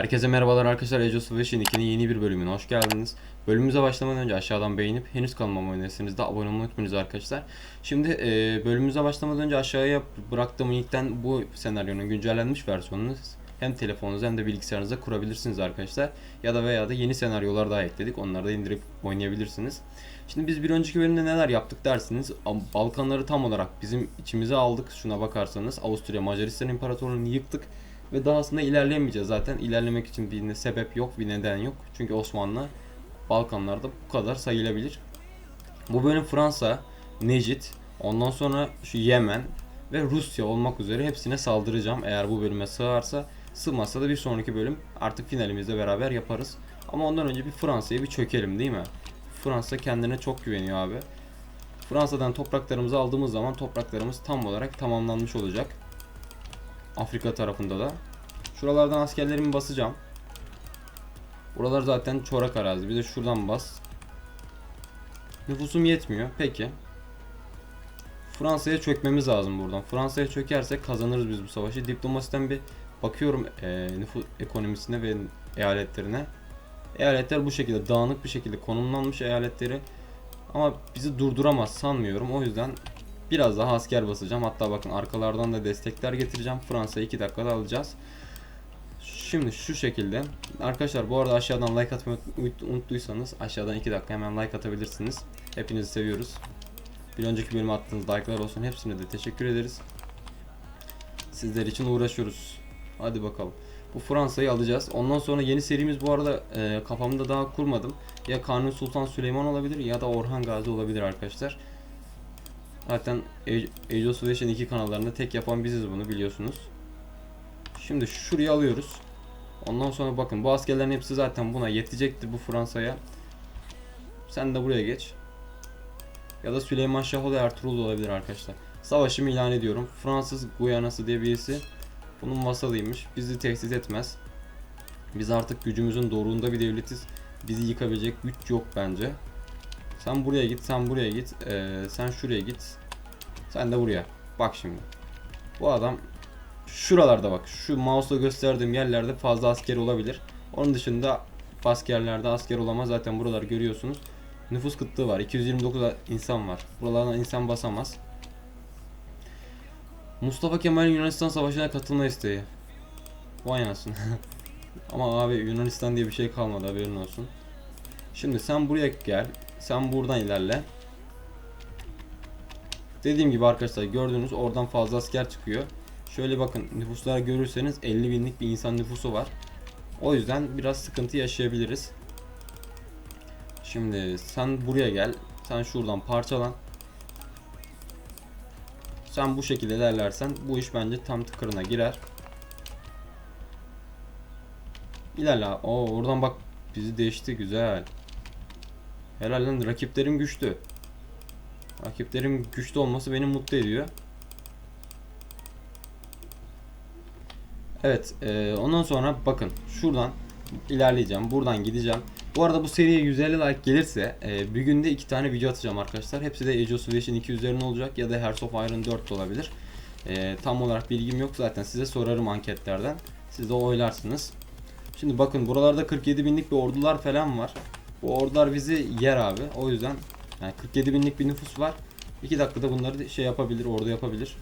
Herkese merhabalar arkadaşlar. Age of Civilization 2'nin yeni bir bölümüne hoş geldiniz. Bölümümüze başlamadan önce aşağıdan beğenip henüz kanalıma abone değilseniz de abone olmayı unutmayınız arkadaşlar. Şimdi e, bölümümüze başlamadan önce aşağıya bıraktığım linkten bu senaryonun güncellenmiş versiyonunu hem telefonunuzda hem de bilgisayarınızda kurabilirsiniz arkadaşlar. Ya da veya da yeni senaryolar daha ekledik. Onları da indirip oynayabilirsiniz. Şimdi biz bir önceki bölümde neler yaptık dersiniz. Balkanları tam olarak bizim içimize aldık. Şuna bakarsanız Avusturya Macaristan İmparatorluğu'nu yıktık. Ve daha aslında ilerleyemeyeceğiz zaten. İlerlemek için bir sebep yok, bir neden yok. Çünkü Osmanlı Balkanlarda bu kadar sayılabilir. Bu bölüm Fransa, Necit, ondan sonra şu Yemen ve Rusya olmak üzere hepsine saldıracağım. Eğer bu bölüme sığarsa, sığmazsa da bir sonraki bölüm artık finalimizde beraber yaparız. Ama ondan önce bir Fransa'ya bir çökelim değil mi? Fransa kendine çok güveniyor abi. Fransa'dan topraklarımızı aldığımız zaman topraklarımız tam olarak tamamlanmış olacak. Afrika tarafında da. Şuralardan askerlerimi basacağım. Buralar zaten çorak arazi. Bir de şuradan bas. Nüfusum yetmiyor. Peki. Fransa'ya çökmemiz lazım buradan. Fransa'ya çökersek kazanırız biz bu savaşı. Diplomasiden bir bakıyorum e, nüfus ekonomisine ve eyaletlerine. Eyaletler bu şekilde dağınık bir şekilde konumlanmış eyaletleri. Ama bizi durduramaz sanmıyorum. O yüzden Biraz daha asker basacağım. Hatta bakın arkalardan da destekler getireceğim. Fransa'yı 2 dakikada alacağız. Şimdi şu şekilde. Arkadaşlar bu arada aşağıdan like atmayı unuttuysanız aşağıdan 2 dakika hemen like atabilirsiniz. Hepinizi seviyoruz. Bir önceki bölüme attığınız like'lar olsun. Hepsine de teşekkür ederiz. Sizler için uğraşıyoruz. Hadi bakalım. Bu Fransa'yı alacağız. Ondan sonra yeni serimiz bu arada e, kafamda daha kurmadım. Ya Kanuni Sultan Süleyman olabilir ya da Orhan Gazi olabilir arkadaşlar. Zaten Age of Civilization 2 kanallarında tek yapan biziz bunu biliyorsunuz. Şimdi şurayı alıyoruz. Ondan sonra bakın bu askerlerin hepsi zaten buna yetecektir bu Fransa'ya. Sen de buraya geç. Ya da Süleyman Şahoğlu Ertuğrul da olabilir arkadaşlar. Savaşımı ilan ediyorum. Fransız Guyanası diye birisi bunun vasalıymış. Bizi tehdit etmez. Biz artık gücümüzün doruğunda bir devletiz. Bizi yıkabilecek güç yok bence. Sen buraya git, sen buraya git, ee, sen şuraya git. Sen de buraya. Bak şimdi. Bu adam şuralarda bak. Şu mouse'la gösterdiğim yerlerde fazla asker olabilir. Onun dışında askerlerde asker olamaz. Zaten buralar görüyorsunuz. Nüfus kıtlığı var. 229 insan var. Buralardan insan basamaz. Mustafa Kemal'in Yunanistan Savaşı'na katılma isteği. Vay anasını. Ama abi Yunanistan diye bir şey kalmadı haberin olsun. Şimdi sen buraya gel. Sen buradan ilerle. Dediğim gibi arkadaşlar gördüğünüz oradan fazla asker çıkıyor. Şöyle bakın nüfuslara görürseniz 50 binlik bir insan nüfusu var. O yüzden biraz sıkıntı yaşayabiliriz. Şimdi sen buraya gel. Sen şuradan parçalan. Sen bu şekilde ilerlersen bu iş bence tam tıkırına girer. İlerle. Oo oradan bak bizi değişti güzel. Herhalde rakiplerim güçlü. Rakiplerim güçlü olması beni mutlu ediyor. Evet, e, ondan sonra bakın şuradan ilerleyeceğim. Buradan gideceğim. Bu arada bu seriye 150 like gelirse e, bir günde iki tane video atacağım arkadaşlar. Hepsi de Age of Civilization 2 üzerine olacak ya da Hearts of Iron 4 de olabilir. E, tam olarak bilgim yok zaten size sorarım anketlerden. Siz de oylarsınız. Şimdi bakın buralarda 47 binlik bir ordular falan var. Bu ordular bizi yer abi. O yüzden yani 47 binlik bir nüfus var. 2 dakikada bunları şey yapabilir, ordu yapabilir.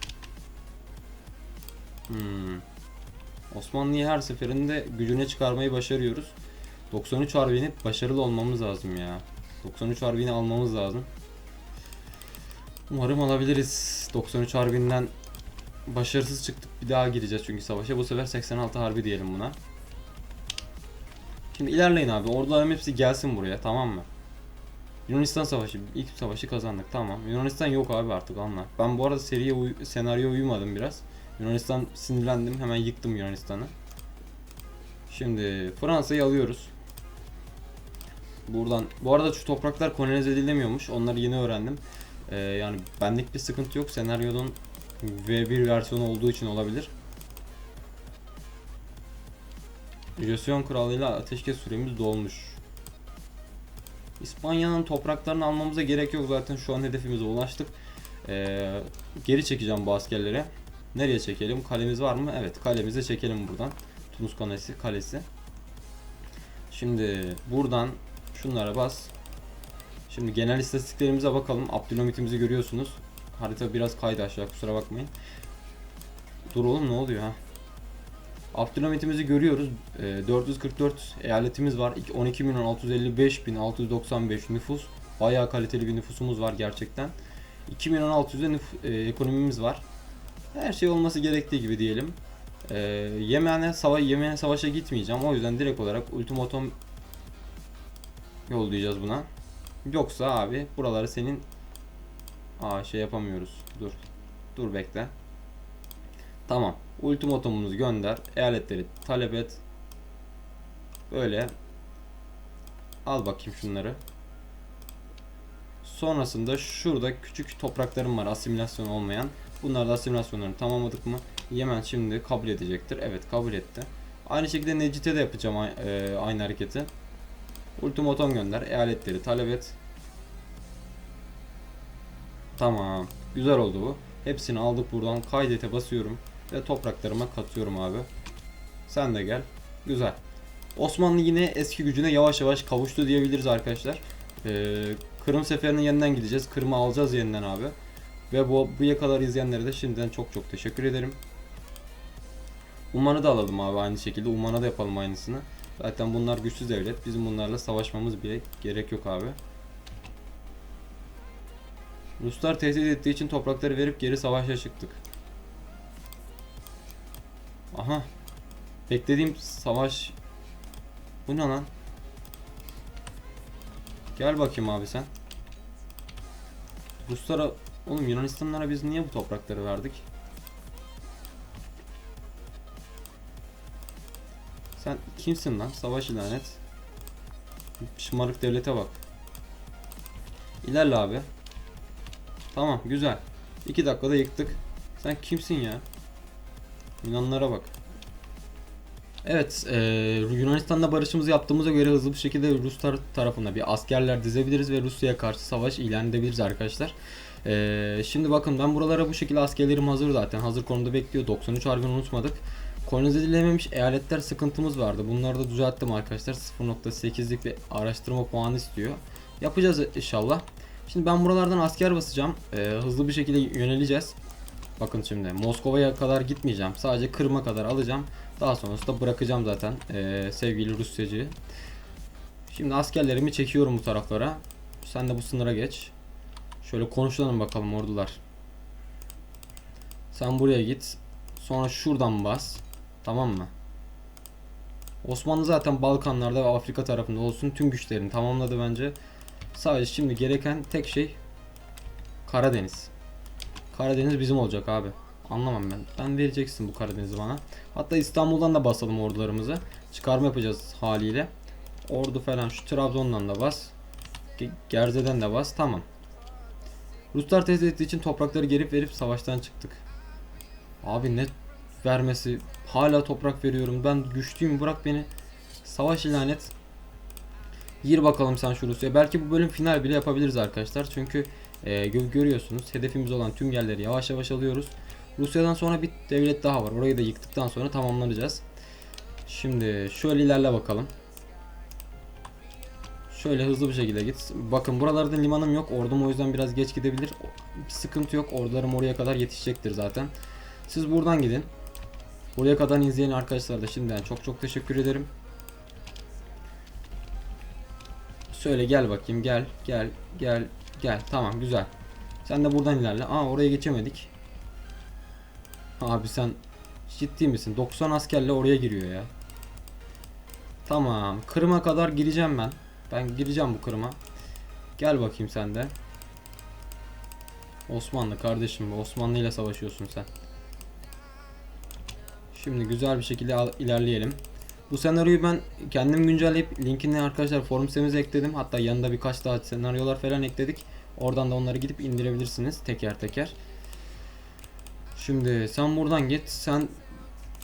Hmm. Osmanlı'yı her seferinde gücüne çıkarmayı başarıyoruz. 93 harbini başarılı olmamız lazım ya. 93 harbini almamız lazım. Umarım alabiliriz. 93 harbinden başarısız çıktık. Bir daha gireceğiz çünkü savaşa. Bu sefer 86 harbi diyelim buna. Şimdi ilerleyin abi. Ordularım hepsi gelsin buraya tamam mı? Yunanistan savaşı. ilk savaşı kazandık tamam. Yunanistan yok abi artık anla. Ben bu arada seriye uy senaryo uyumadım biraz. Yunanistan sinirlendim. Hemen yıktım Yunanistan'ı. Şimdi Fransa'yı alıyoruz. Buradan bu arada şu topraklar kolonize edilemiyormuş. Onları yeni öğrendim. Ee, yani benlik bir sıkıntı yok. Senaryonun V1 versiyonu olduğu için olabilir. Josyon kralıyla ateşkes süremiz dolmuş. İspanya'nın topraklarını almamıza gerek yok zaten şu an hedefimize ulaştık. Ee, geri çekeceğim bu askerlere. Nereye çekelim? Kalemiz var mı? Evet kalemize çekelim buradan. Tunus kalesi. kalesi. Şimdi buradan şunlara bas. Şimdi genel istatistiklerimize bakalım. Abdülhamit'imizi görüyorsunuz. Harita biraz kaydı aşağı kusura bakmayın. Dur oğlum ne oluyor ha? Abdülhamit'imizi görüyoruz. Ee, 444 eyaletimiz var. 12 milyon 655 bin 695 nüfus. Bayağı kaliteli bir nüfusumuz var gerçekten. 2 milyon 600'de nüf- e, ekonomimiz var. Her şey olması gerektiği gibi diyelim. Ee, Yemen'e sava Yemen'e savaşa gitmeyeceğim. O yüzden direkt olarak ultimatum yollayacağız buna. Yoksa abi buraları senin Aa şey yapamıyoruz. Dur. Dur bekle. Tamam. Ultimatumumuzu gönder. Eyaletleri talep et. Böyle. Al bakayım şunları. Sonrasında şurada küçük topraklarım var asimilasyon olmayan. Bunlar da asimilasyonlarını tamamladık mı? Yemen şimdi kabul edecektir. Evet kabul etti. Aynı şekilde Necit'e de yapacağım e, aynı hareketi. Ultimatum gönder. Eyaletleri talep et. Tamam. Güzel oldu bu. Hepsini aldık buradan. Kaydete basıyorum. Ve topraklarıma katıyorum abi. Sen de gel. Güzel. Osmanlı yine eski gücüne yavaş yavaş kavuştu diyebiliriz arkadaşlar. Ee, Kırım seferinin yeniden gideceğiz. Kırım'ı alacağız yeniden abi. Ve bu buya kadar izleyenlere de şimdiden çok çok teşekkür ederim. Uman'ı da alalım abi aynı şekilde. Uman'a da yapalım aynısını. Zaten bunlar güçsüz devlet. Bizim bunlarla savaşmamız bile gerek yok abi. Ruslar tehdit ettiği için toprakları verip geri savaşa çıktık. Aha. Beklediğim savaş... Bu ne lan? Gel bakayım abi sen. Ruslara... Oğlum Yunanistanlara biz niye bu toprakları verdik? Sen kimsin lan? Savaş ilan et. Şımarık devlete bak. İlerle abi. Tamam güzel. 2 dakikada yıktık. Sen kimsin ya? Yunanlara bak. Evet, e, Yunanistan'la barışımızı yaptığımıza göre hızlı bir şekilde Rus tar- tarafına bir askerler dizebiliriz ve Rusya'ya karşı savaş ilan edebiliriz arkadaşlar. E, şimdi bakın ben buralara bu şekilde askerlerim hazır zaten. Hazır konumda bekliyor. 93 harbini unutmadık. Kolonize edilememiş eyaletler sıkıntımız vardı. Bunları da düzelttim arkadaşlar. 0.8'lik bir araştırma puanı istiyor. Yapacağız inşallah. Şimdi ben buralardan asker basacağım. Ee, hızlı bir şekilde yöneleceğiz. Bakın şimdi Moskova'ya kadar gitmeyeceğim. Sadece Kırım'a kadar alacağım. Daha sonrasında bırakacağım zaten ee, sevgili Rusyacı. Şimdi askerlerimi çekiyorum bu taraflara. Sen de bu sınıra geç. Şöyle konuşalım bakalım ordular. Sen buraya git. Sonra şuradan bas. Tamam mı? Osmanlı zaten Balkanlarda ve Afrika tarafında olsun tüm güçlerini tamamladı bence. Sadece şimdi gereken tek şey Karadeniz. Karadeniz bizim olacak abi. Anlamam ben. Ben vereceksin bu Karadeniz'i bana. Hatta İstanbul'dan da basalım ordularımızı. Çıkarma yapacağız haliyle. Ordu falan şu Trabzon'dan da bas. Ge- Gerze'den de bas. Tamam. Ruslar tehdit ettiği için toprakları geri verip savaştan çıktık. Abi ne vermesi? Hala toprak veriyorum. Ben güçlüyüm. Bırak beni. Savaş ilan et. Gir bakalım sen şu Rusya'ya. Belki bu bölüm final bile yapabiliriz arkadaşlar. Çünkü e, gö- görüyorsunuz hedefimiz olan tüm yerleri yavaş yavaş alıyoruz. Rusya'dan sonra bir devlet daha var. Orayı da yıktıktan sonra tamamlanacağız. Şimdi şöyle ilerle bakalım. Şöyle hızlı bir şekilde git. Bakın buralarda limanım yok. Ordum o yüzden biraz geç gidebilir. Bir sıkıntı yok. Ordularım oraya kadar yetişecektir zaten. Siz buradan gidin. Buraya kadar izleyen arkadaşlar da şimdiden çok çok teşekkür ederim. Söyle gel bakayım gel gel gel gel tamam güzel. Sen de buradan ilerle. Aa oraya geçemedik. Abi sen ciddi misin? 90 askerle oraya giriyor ya. Tamam. Kırım'a kadar gireceğim ben. Ben gireceğim bu Kırım'a. Gel bakayım sen de. Osmanlı kardeşim bu. Osmanlı ile savaşıyorsun sen. Şimdi güzel bir şekilde ilerleyelim. Bu senaryoyu ben kendim güncelleyip linkini arkadaşlar forum sitemize ekledim. Hatta yanında birkaç daha senaryolar falan ekledik. Oradan da onları gidip indirebilirsiniz teker teker. Şimdi sen buradan git. Sen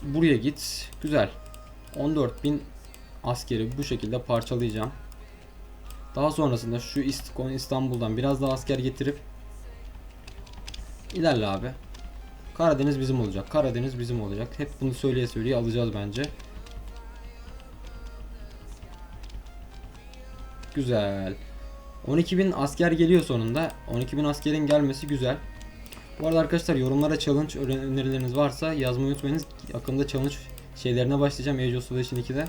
buraya git. Güzel. 14.000 askeri bu şekilde parçalayacağım. Daha sonrasında şu İstanbul'dan biraz daha asker getirip ilerle abi. Karadeniz bizim olacak. Karadeniz bizim olacak. Hep bunu söyleye söyleye alacağız bence. Güzel. 12.000 asker geliyor sonunda. 12.000 askerin gelmesi güzel. Bu arada arkadaşlar yorumlara challenge önerileriniz varsa yazmayı unutmayınız. Yakında challenge şeylerine başlayacağım Age of Civilization 2'de.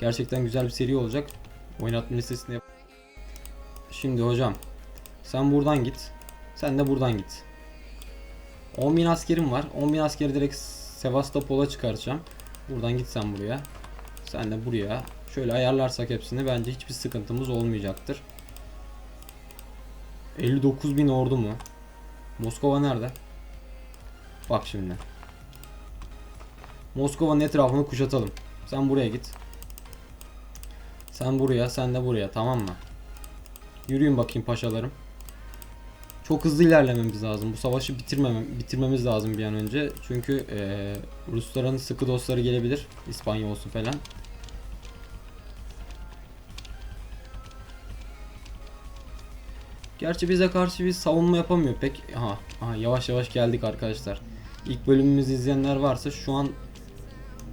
Gerçekten güzel bir seri olacak. Oynatma listesinde yap- Şimdi hocam sen buradan git. Sen de buradan git. 10.000 askerim var. 10.000 askeri direkt Sevastopol'a çıkaracağım. Buradan git sen buraya. Sen de buraya. Şöyle ayarlarsak hepsini bence hiçbir sıkıntımız olmayacaktır. 59.000 ordu mu? Moskova nerede? Bak şimdi. Moskova'nın etrafını kuşatalım. Sen buraya git. Sen buraya, sen de buraya tamam mı? Yürüyün bakayım paşalarım. Çok hızlı ilerlememiz lazım. Bu savaşı bitirmem bitirmemiz lazım bir an önce. Çünkü eee, Rusların sıkı dostları gelebilir. İspanya olsun falan. Gerçi bize karşı bir savunma yapamıyor pek. Aha, aha yavaş yavaş geldik arkadaşlar. İlk bölümümüzü izleyenler varsa şu an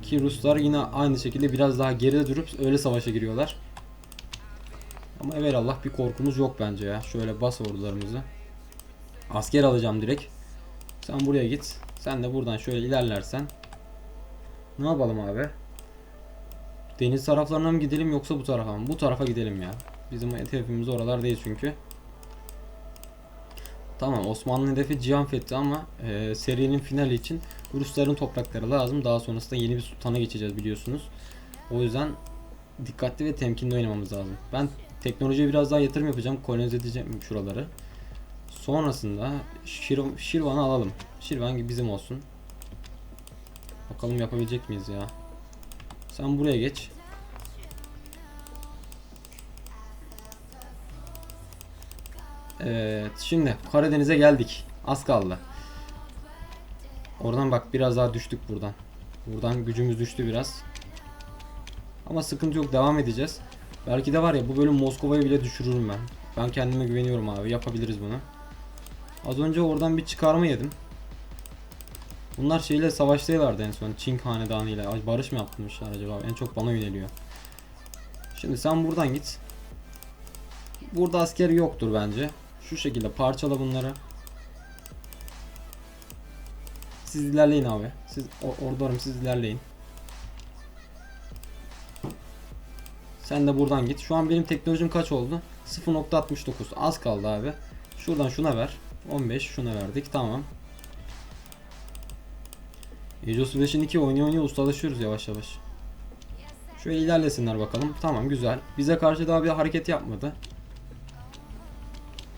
ki Ruslar yine aynı şekilde biraz daha geride durup öyle savaşa giriyorlar. Ama evelallah bir korkumuz yok bence ya. Şöyle bas ordularımızı. Asker alacağım direkt. Sen buraya git. Sen de buradan şöyle ilerlersen. Ne yapalım abi? Deniz taraflarına mı gidelim yoksa bu tarafa mı? Bu tarafa gidelim ya. Bizim hedefimiz oralar değil çünkü. Tamam Osmanlı hedefi Cihan Fethi ama e, serinin finali için Rusların toprakları lazım. Daha sonrasında yeni bir sultana geçeceğiz biliyorsunuz. O yüzden dikkatli ve temkinli oynamamız lazım. Ben teknolojiye biraz daha yatırım yapacağım. Kolonize edeceğim şuraları. Sonrasında Şir Şirvan'ı alalım. Şirvan bizim olsun. Bakalım yapabilecek miyiz ya. Sen buraya geç. Evet şimdi Karadeniz'e geldik. Az kaldı. Oradan bak biraz daha düştük buradan. Buradan gücümüz düştü biraz. Ama sıkıntı yok devam edeceğiz. Belki de var ya bu bölüm Moskova'yı bile düşürürüm ben. Ben kendime güveniyorum abi yapabiliriz bunu. Az önce oradan bir çıkarma yedim. Bunlar şeyle savaştaylardı en son Çin hanedanı ile. Barış mı yapmışlar acaba? En çok bana yöneliyor. Şimdi sen buradan git. Burada asker yoktur bence. Şu şekilde parçala bunları. Siz ilerleyin abi. Siz o- ordularım siz ilerleyin. Sen de buradan git. Şu an benim teknolojim kaç oldu? 0.69. Az kaldı abi. Şuradan şuna ver. 15 şuna verdik. Tamam. Of Civilization 2 oynuyor oynuyor ustalaşıyoruz yavaş yavaş. Şöyle ilerlesinler bakalım. Tamam güzel. Bize karşı daha bir hareket yapmadı.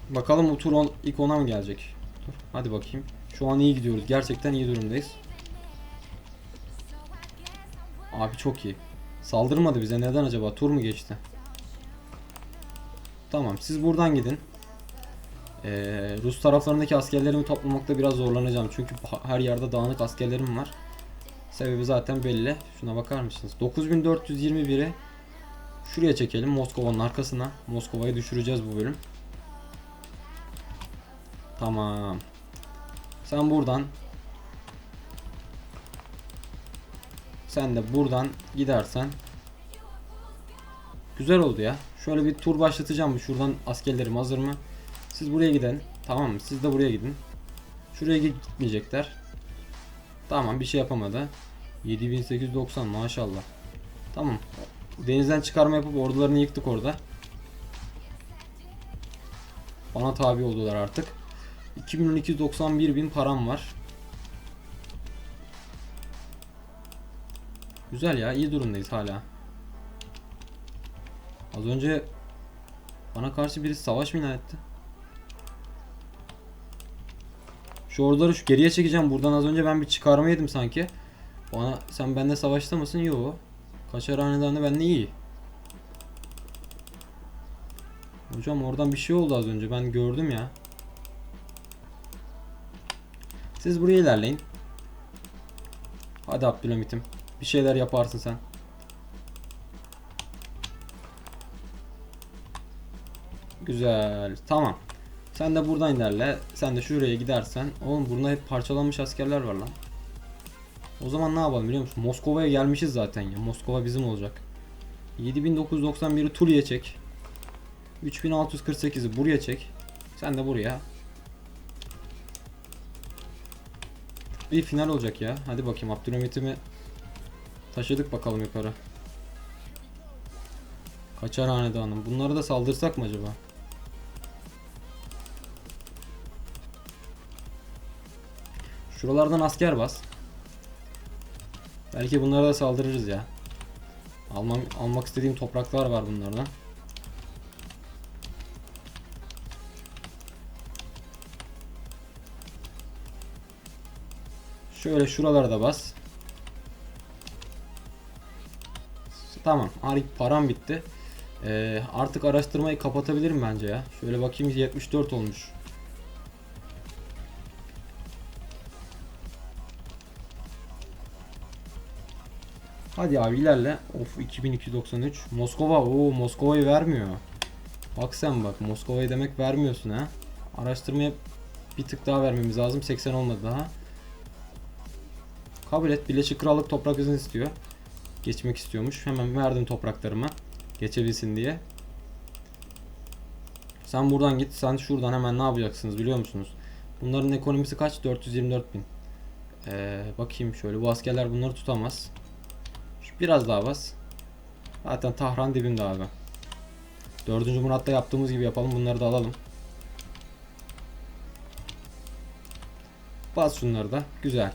Bakalım bu tur on, ilk ona mı gelecek? Dur, hadi bakayım. Şu an iyi gidiyoruz. Gerçekten iyi durumdayız. Abi çok iyi. Saldırmadı bize. Neden acaba? Tur mu geçti? Tamam. Siz buradan gidin. Ee, Rus taraflarındaki askerlerimi toplamakta biraz zorlanacağım. Çünkü her yerde dağınık askerlerim var. Sebebi zaten belli. Şuna bakar mısınız? 9421'i şuraya çekelim. Moskova'nın arkasına. Moskova'yı düşüreceğiz bu bölüm. Tamam. Sen buradan Sen de buradan gidersen Güzel oldu ya. Şöyle bir tur başlatacağım. Şuradan askerlerim hazır mı? Siz buraya gidin. Tamam mı? Siz de buraya gidin. Şuraya gitmeyecekler. Tamam bir şey yapamadı. 7890 maşallah. Tamam. Denizden çıkarma yapıp ordularını yıktık orada. Bana tabi oldular artık. 2291 bin param var. Güzel ya iyi durumdayız hala. Az önce bana karşı birisi savaş mı ilan etti? Şu orduları şu geriye çekeceğim. Buradan az önce ben bir çıkarma yedim sanki. Bana sen bende savaşta mısın? Yo. Kaçar hanedanı bende iyi. Hocam oradan bir şey oldu az önce. Ben gördüm ya. Siz buraya ilerleyin. Hadi Abdülhamit'im. Bir şeyler yaparsın sen. Güzel. Tamam. Sen de buradan ilerle. Sen de şuraya gidersen. Oğlum burada hep parçalanmış askerler var lan. O zaman ne yapalım biliyor musun? Moskova'ya gelmişiz zaten ya. Moskova bizim olacak. 7991'i Tuli'ye çek. 3648'i buraya çek. Sen de buraya. Bir final olacak ya. Hadi bakayım Abdülhamit'imi taşıdık bakalım yukarı. Kaçar hanedanım. Bunları da saldırsak mı acaba? Şuralardan asker bas. Belki bunlara da saldırırız ya. Almam, almak istediğim topraklar var bunlardan. Şöyle şuralara da bas. Tamam. Param bitti. Ee, artık araştırmayı kapatabilirim bence ya. Şöyle bakayım 74 olmuş. Hadi abi ilerle. Of 2293. Moskova. Oo Moskova'yı vermiyor. Bak sen bak Moskova'yı demek vermiyorsun ha. Araştırmaya bir tık daha vermemiz lazım. 80 olmadı daha. Kabul et. Birleşik Krallık toprak izin istiyor. Geçmek istiyormuş. Hemen verdim topraklarıma. Geçebilsin diye. Sen buradan git. Sen şuradan hemen ne yapacaksınız biliyor musunuz? Bunların ekonomisi kaç? 424 bin. Ee, bakayım şöyle. Bu askerler bunları tutamaz. Biraz daha bas. Zaten Tahran dibinde abi. 4. Murat'ta yaptığımız gibi yapalım. Bunları da alalım. Bas şunları da. Güzel.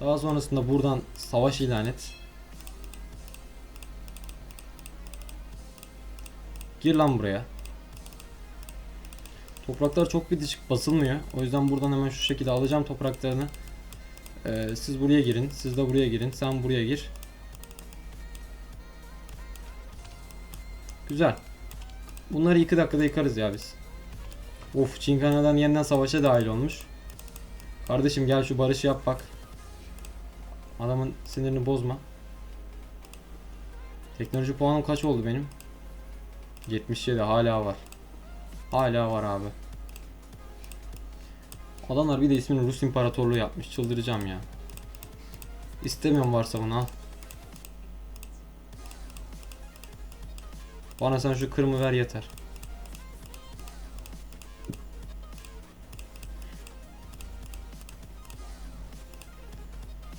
Daha sonrasında buradan savaş ilan et. Gir lan buraya. Topraklar çok bitişik basılmıyor. O yüzden buradan hemen şu şekilde alacağım topraklarını. Ee, siz buraya girin. Siz de buraya girin. Sen buraya gir. Güzel. Bunları 2 dakikada yıkarız ya biz. Of Çinkana'dan yeniden savaşa dahil olmuş. Kardeşim gel şu barışı yap bak. Adamın sinirini bozma. Teknoloji puanım kaç oldu benim? 77 hala var. Hala var abi. Adamlar bir de ismini Rus İmparatorluğu yapmış. Çıldıracağım ya. İstemiyorum varsa bunu al. Bana sen şu kırmı ver yeter.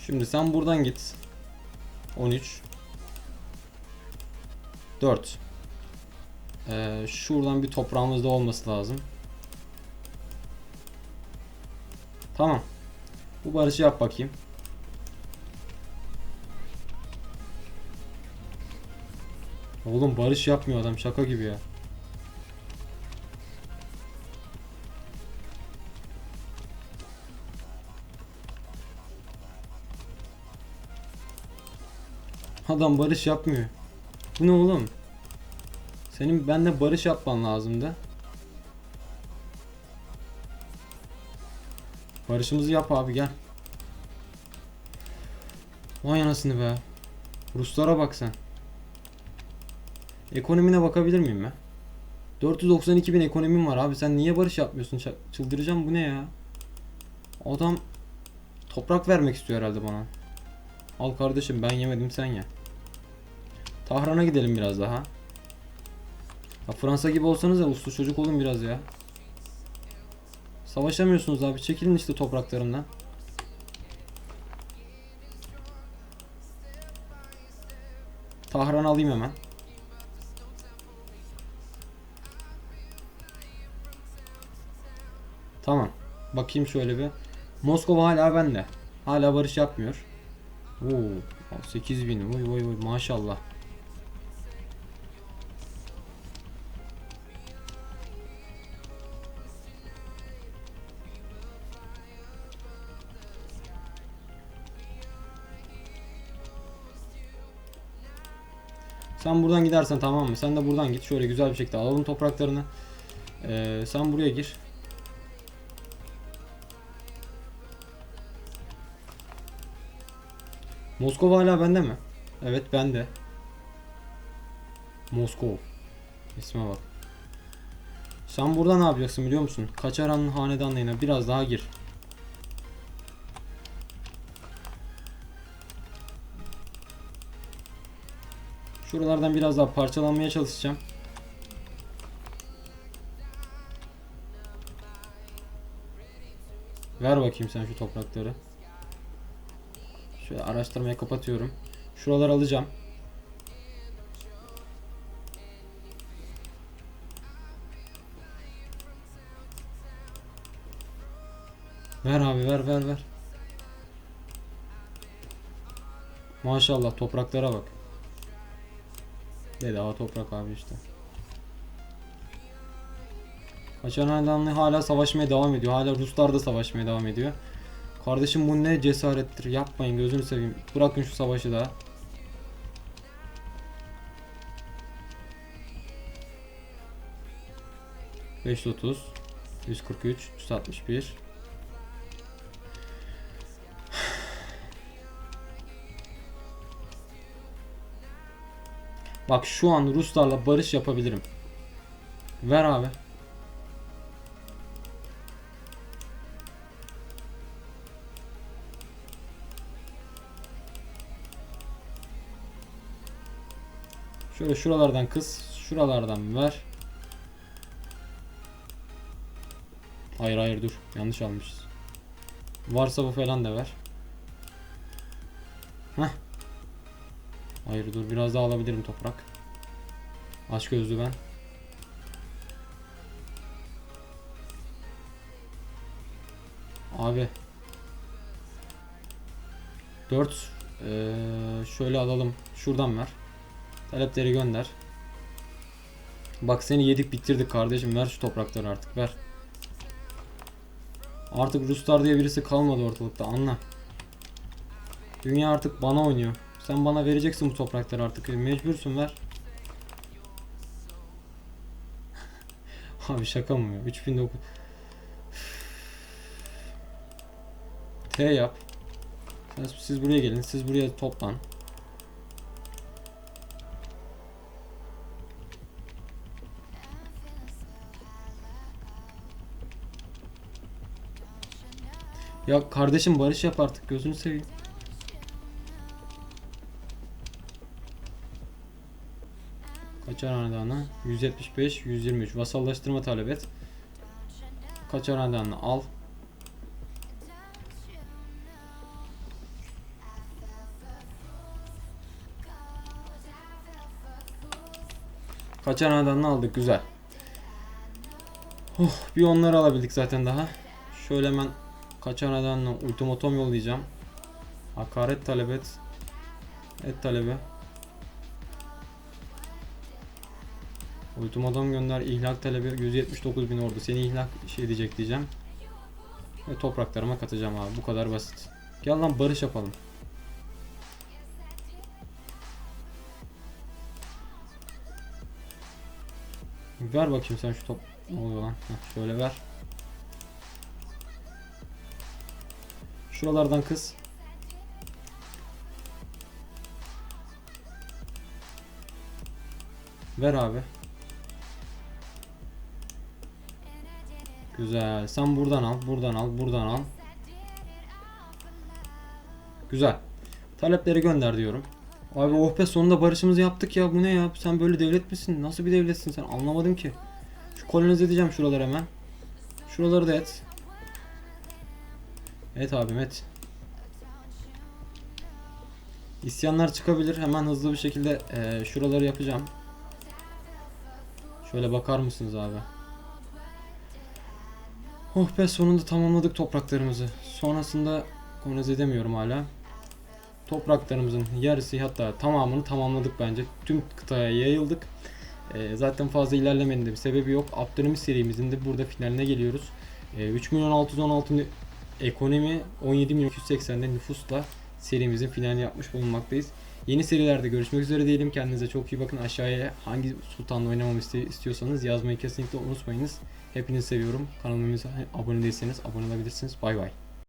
Şimdi sen buradan git. 13 4 ee, Şuradan bir toprağımız da olması lazım. Tamam. Bu barışı yap bakayım. Oğlum barış yapmıyor adam şaka gibi ya. Adam barış yapmıyor. Bu ne oğlum? Senin benimle barış yapman lazımdı. Barışımızı yap abi gel. Vay anasını be. Ruslara bak sen. Ekonomine bakabilir miyim ben? 492 bin ekonomim var abi sen niye barış yapmıyorsun? Çıldıracağım bu ne ya? Adam toprak vermek istiyor herhalde bana. Al kardeşim ben yemedim sen ye. Tahran'a gidelim biraz daha. Ya Fransa gibi olsanız ya uslu çocuk olun biraz ya. Savaşamıyorsunuz abi çekilin işte topraklarından. Tahran alayım hemen. Tamam. Bakayım şöyle bir. Moskova hala bende. Hala barış yapmıyor. Oo, 8000. Vay vay vay maşallah. Sen buradan gidersen tamam mı? Sen de buradan git. Şöyle güzel bir şekilde alalım topraklarını. Ee, sen buraya gir. Moskova hala bende mi? Evet bende. Moskov. İsme bak. Sen burada ne yapacaksın biliyor musun? Kaçaran'ın hanedanlığına biraz daha gir. Şuralardan biraz daha parçalanmaya çalışacağım. Ver bakayım sen şu toprakları. Şöyle araştırmaya kapatıyorum. Şuraları alacağım. Ver abi ver ver ver. Maşallah topraklara bak. Bedava toprak abi işte. Kaçan Hanedanlı hala savaşmaya devam ediyor. Hala Ruslar da savaşmaya devam ediyor. Kardeşim bu ne cesarettir. Yapmayın gözünü seveyim. Bırakın şu savaşı da. ...530... ...143... ...161... Bak şu an Ruslarla barış yapabilirim. Ver abi. Şöyle şuralardan kız, şuralardan ver. Hayır hayır dur. Yanlış almışız. Varsa bu falan da ver. Heh. Hayır dur biraz daha alabilirim toprak. Aç gözlü ben. Abi. 4 şöyle alalım. Şuradan ver. Talepleri gönder. Bak seni yedik bitirdik kardeşim. Ver şu toprakları artık ver. Artık Ruslar diye birisi kalmadı ortalıkta anla. Dünya artık bana oynuyor. Sen bana vereceksin bu toprakları artık. Mecbursun ver. Abi şaka mı ya? 3009 T yap. Sen, siz buraya gelin. Siz buraya toplan. Ya kardeşim barış yap artık gözünü seveyim. Kaçar hanedanı? 175, 123. Vasallaştırma talep et. Kaçar hanedanı al. Kaçar hanedanını aldık güzel. Oh, bir onları alabildik zaten daha. Şöyle hemen kaçar hanedanına ultimatom yollayacağım. Hakaret talep et. Et talebi. Ultimatom gönder ihlal talebi 179 bin ordu seni ihlal şey diyecek diyeceğim. Ve topraklarıma katacağım abi bu kadar basit. Gel lan barış yapalım. Ver bakayım sen şu top. Ne oluyor lan? Heh, şöyle ver. Şuralardan kız. Ver abi. Güzel. Sen buradan al, buradan al, buradan al. Güzel. Talepleri gönder diyorum. Abi oh be sonunda barışımızı yaptık ya. Bu ne ya? Sen böyle devlet misin? Nasıl bir devletsin sen? Anlamadım ki. Şu kolonize edeceğim şuraları hemen. Şuraları da et. Et abim et. İsyanlar çıkabilir. Hemen hızlı bir şekilde eee, şuraları yapacağım. Şöyle bakar mısınız abi? Oh be sonunda tamamladık topraklarımızı. Sonrasında kolonize edemiyorum hala. Topraklarımızın yarısı hatta tamamını tamamladık bence. Tüm kıtaya yayıldık. Ee, zaten fazla ilerlemenin de bir sebebi yok. Abdülhamit serimizin de burada finaline geliyoruz. Ee, 3 milyon 616 nü- ekonomi 17 milyon 280'de nüfusla serimizin finalini yapmış bulunmaktayız. Yeni serilerde görüşmek üzere diyelim. Kendinize çok iyi bakın. Aşağıya hangi sultanla oynamamı istiyorsanız yazmayı kesinlikle unutmayınız. Hepinizi seviyorum. Kanalıma abone değilseniz abone olabilirsiniz. Bay bay.